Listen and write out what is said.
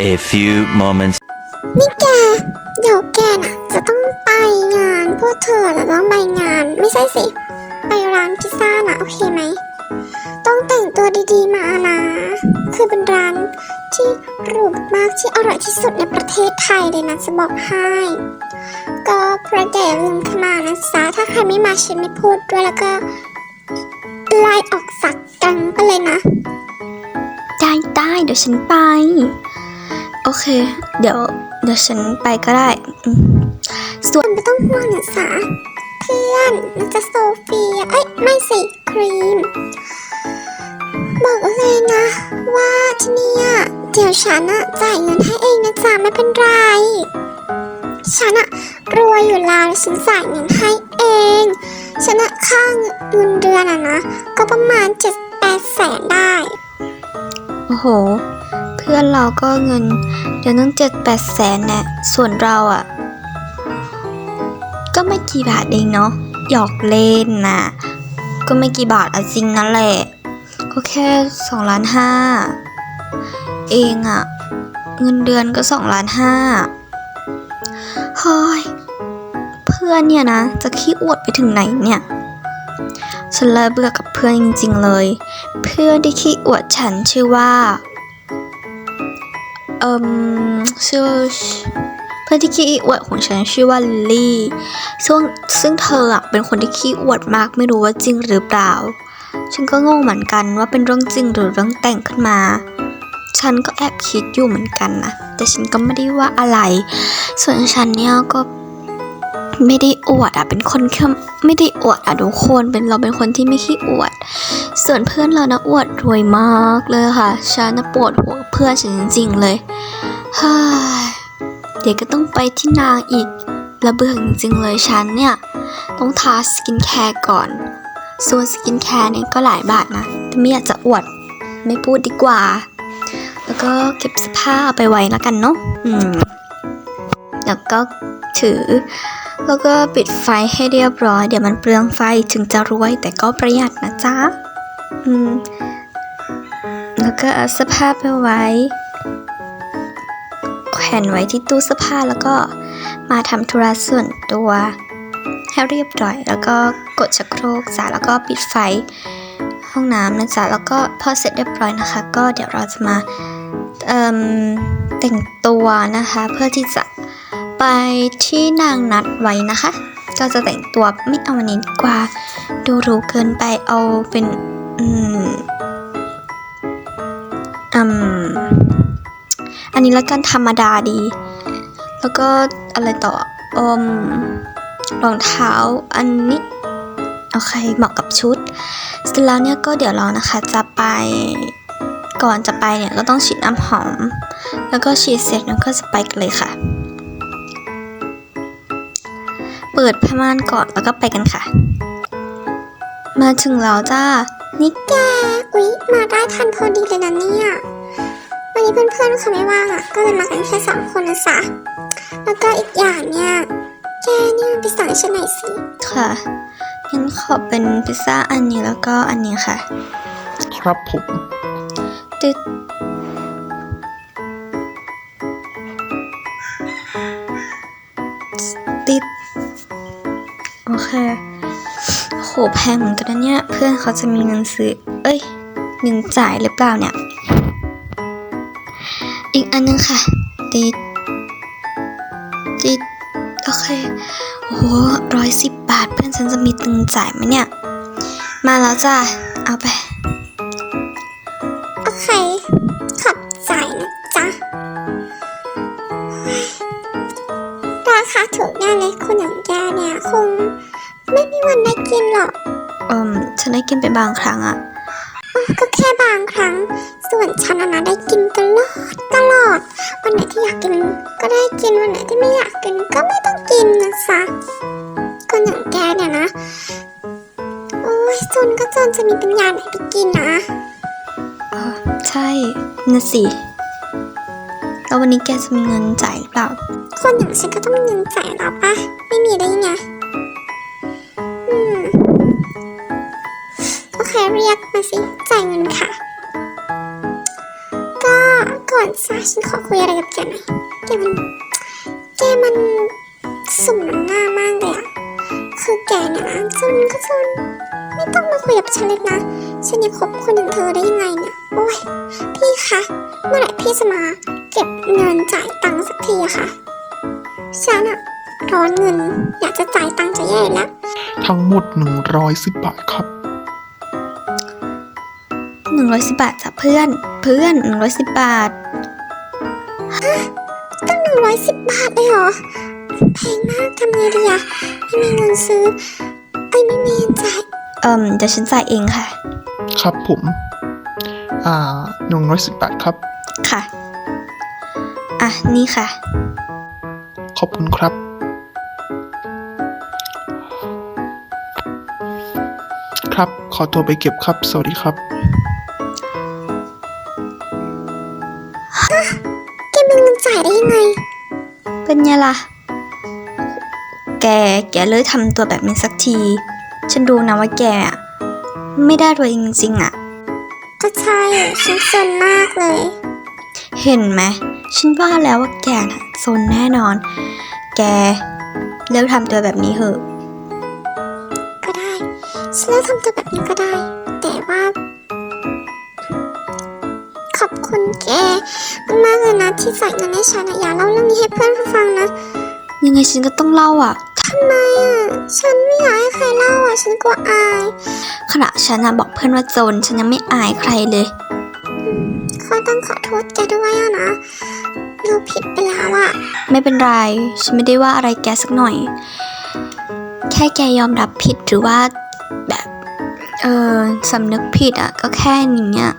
A few moments นี่แก เดี๋ยวแกน่ะ จะต้องไปงานพวกเธอจะต้องไปงาน ไม่ใช่สิ ไปร้านพิซซ่านะโอเคไหม ต้องแต่งตัวดีๆมานะ คือเป็นร้านที่หรูมากที่อร่อยที่สุดในประเทศไทยเลยนะจะบอกให้ ก็เพราะแกอย่าลืมเข้ามานะจ๊ะถ้าใครไม่มาฉันไม่พูดด้วยแล้วก็ไล่ออกสักกันไปเลยนะ ได้ได้เดี๋ยวฉันไป โอเค เดี๋ยว เดี๋ยวฉันไปก็ได้อืมส่วนไม่ต้องห่วงนะจ๊ะเพื่อนนะจ๊ะโซเฟีย เอ้ย ไม่สิครีม บอกเลยนะ ว่าที่เนี่ย เดี๋ยวฉันอะจ่ายเงินให้เองนะจ๊ะไม่เป็นไร ฉันอะรวยอยู่แล้วฉันจ่ายเงินให้เอง ฉันอะค่าเงินเดือนอะนะ ก็ประมาณเจ็ดแปดแสนได้ โอ้โหเพื่อนเราก็เงินเดี๋ยวตั้งเจ็ดแปดแสนน่ส่วนเราอะ่ะ ก็ไม่กี่บาทเองเนาะหยอกเล่นนะก็ไม่กี่บาทอะจริงนั่นแหละ ก็แค่สองล้านห้าเองอะเงินเดือนก็สองล้านห้าเฮ้ยเพื่อนเนี่ยนะจะขี้อวดไปถึงไหนเนี่ยฉันเลิกเบื่อกับเพื่อนจริงๆเลย เพื่อนที่ขี้อวดฉันชื่อว่า อ่มชื่อเพื่อนที่ขี้อวดของฉันชื่อว่าลิลลี่ซึ่งซึ่งเธออะเป็นคนที่ขี้อวดมากไม่รู้ว่าจริงหรือเปล่า ฉันก็งงเหมือนกันว่าเป็นเรื่องจริงหรือเรื่องแต่งขึ้นมา ฉันก็แอบคิดอยู่เหมือนกันนะแต่ฉันก็ไม่ได้ว่าอะไร ส่วนฉันเนี่ยก็ ไม่ได้อวดอะเป็นคนแค่ไม่ได้อวดอะทุกคนเป็นเราเป็นคนที่ไม่ขี้อวด ส่วนเพื่อนเรานะอวดรวยมากเลยค่ะฉันนะปวดหัวเพื่อนฉันจริงๆเลยเฮ้ยเดี๋ยวก็ต้องไปที่นางอีกระเบื่อจริงๆเลยฉันเนี่ย ต้องทาสกินแคร์ก่อน ส่วนสกินแคร์เนี่ยก็หลายบาทนะแต่ไม่อยากจะอวดไม่พูดดีกว่า แล้วก็เก็บเสื้อผ้าเอาไปไว้แล้วกันเนาะอืมแล้วก็ถือ แล้วก็ปิดไฟให้เรียบร้อย เดี๋ยวมันเปลืองไฟถึงจะรวยแต่ก็ประหยัดนะจ๊ะ อืม แล้วก็เอาเสื้อผ้าไปไว้ แขวนไว้ที่ตู้เสื้อผ้าแล้วก็มาทำธุระส่วนตัวให้เรียบร้อย แล้วก็กดชักโครกจ้ะแล้วก็ปิดไฟห้องน้ำนะจ๊ะแล้วก็พอเสร็จเรียบร้อยนะคะ ก็เดี๋ยวเราจะมาแต่งตัวนะคะเพื่อที่จะ ไปที่นางนัดไว้นะคะ ก็จะแต่งตัวไม่เอาวันนี้ดีกว่า ดูหรูเกินไปเอาเป็น อืมอืมอันนี้ละกันธรรมดาดี แล้วก็อะไรต่ออมรองเท้าอันนี้โอเคเหมาะกับชุด เสร็จแล้วเนี่ยก็เดี๋ยวเรานะคะจะไปก่อนจะไปเนี่ยก็ต้องฉีดน้ำหอม แล้วก็ฉีดเสร็จแล้วก็จะไปกันเลยค่ะ เปิดผ้าม่านก่อนแล้วก็ไปกันค่ะ มาถึงแล้วจ้านี่แกอุ๊ย มาได้ทันพอดีเลยนะเนี่ย วันนี้เพื่อนๆเขาไม่ว่างอะ ก็เลยมากันแค่สองคนนะจ๊ะแล้วก็อีกอย่างเนี่ย แกเนี่ยไปสั่งให้ฉันหน่อยสิ ค่ะงั้นขอเป็นพิซซ่าอันนี้แล้วก็อันนี้ค่ะ ครับผมตึ๊ดติด โอเค โหแพงเหมือนกันนะเนี่ย เพื่อนเขาจะมีเงินซื้อ เอ้ยเงินจ่ายหรือเปล่าเนี่ย อีกอันนึงค่ะติดติดโอเค โอ้โหร้อยสิบบาท เพื่อนฉันจะมีตังจ่ายไหมเนี่ย มาแล้วจ้าเอาไป โอเค ราคาถูกแน่เลยคนอย่างแกเนี่ยคง ไม่มีวันได้กินหรอกเอืมฉันได้กินเป็นบางครั้งอะอ๋อก็แค่บางครั้ง ส่วนฉันนะนะได้กินตลอดตลอด วันไหนที่อยากกินก็ได้กินวันไหนที่ไม่อยากกินก็ไม่ต้องกินนะจ๊ะคนอย่างแกเนี่ยนะโอ้ยจนก็จนจะมีปัญญาไหนไปกินนะอ๋อใช่น่ะสิ แล้ววันนี้แกจะมีเงินจ่ายหรือเปล่า คนอย่างฉันก็ต้องมีเงินจ่ายหรอปะไม่มีได้ไงอืมโอเคเรียกมาสิจ่ายเงินค่ะ ก็ก่อนซะฉันขอคุยยอะไรกับแกหน่อยแกมันแกมันสมน้ำหน้ามากเลยอะคือแกเนี่ยนะจนก็จนไม่ต้องมาคุยกับฉันเลยนะ ฉันจะคบคนอย่างเธอได้ยังไงเนี่ย โอ้ย พี่คะ เมื่อไหร่พี่จะมา เก็บเงินจ่ายตังค์สักทีอะค่ะฉันอะร้อนเงินอยากจะจ่ายตังค์จะแย่แล้วทั้งหมด 110 บาทครับ หนึ่งร้อยสิบบาทจ้ะเพื่อน เพื่อนหนึ่งร้อยสิบบาท ตั้งหนึ่งร้อยสิบบาทเลยเหรอแพงมากทำไงดีอะไม่มีเงินซื้อไอ้ยไม่มีเงินจ่ายเอ่มเดี๋ยวฉันจ่ายเองค่ะ ครับผม อ่า110 บาทครับ ค่ะ อะ นี่ค่ะ ขอบคุณครับ ครับ ขอตัวไปเก็บครับ สวัสดีครับ แกมีเงินจ่ายได้ยังไง เป็นไงล่ะ แก แกเลิกทำตัวแบบนี้สักที ฉันรู้นะว่าแกอะไม่ได้รวยจริงๆอะ ก็ใช่ ฉันจนมากเลย เห็นไหม ฉันว่าแล้วว่าแกน่ะโซนแน่นอน แกเลิกทำตัวแบบนี้เหอะก็ได้ ฉันเลิกทำตัวแบบนี้ก็ได้ แต่ว่า ขอบคุณแกมากๆเลยนะที่จ่ายเงินให้ฉันอะอย่าเล่าเรื่องนี้ให้เพื่อนฟังนะยังไงฉันก็ต้องเล่าอะทำไมอะฉันไม่อยากให้ใครเล่าอะฉันกลัวอายขณะฉันนะบอกเพื่อนว่าโจรฉันยังไม่อายใครเลย ขอต้องขอโทษแกด้วยอะนะ เราผิดไปแล้วอะไม่เป็นไร ฉันไม่ได้ว่าอะไรแกสักหน่อย แค่แกยอมรับผิดหรือว่าแบบ เออสำนึกผิดอะก็แค่นี้อะ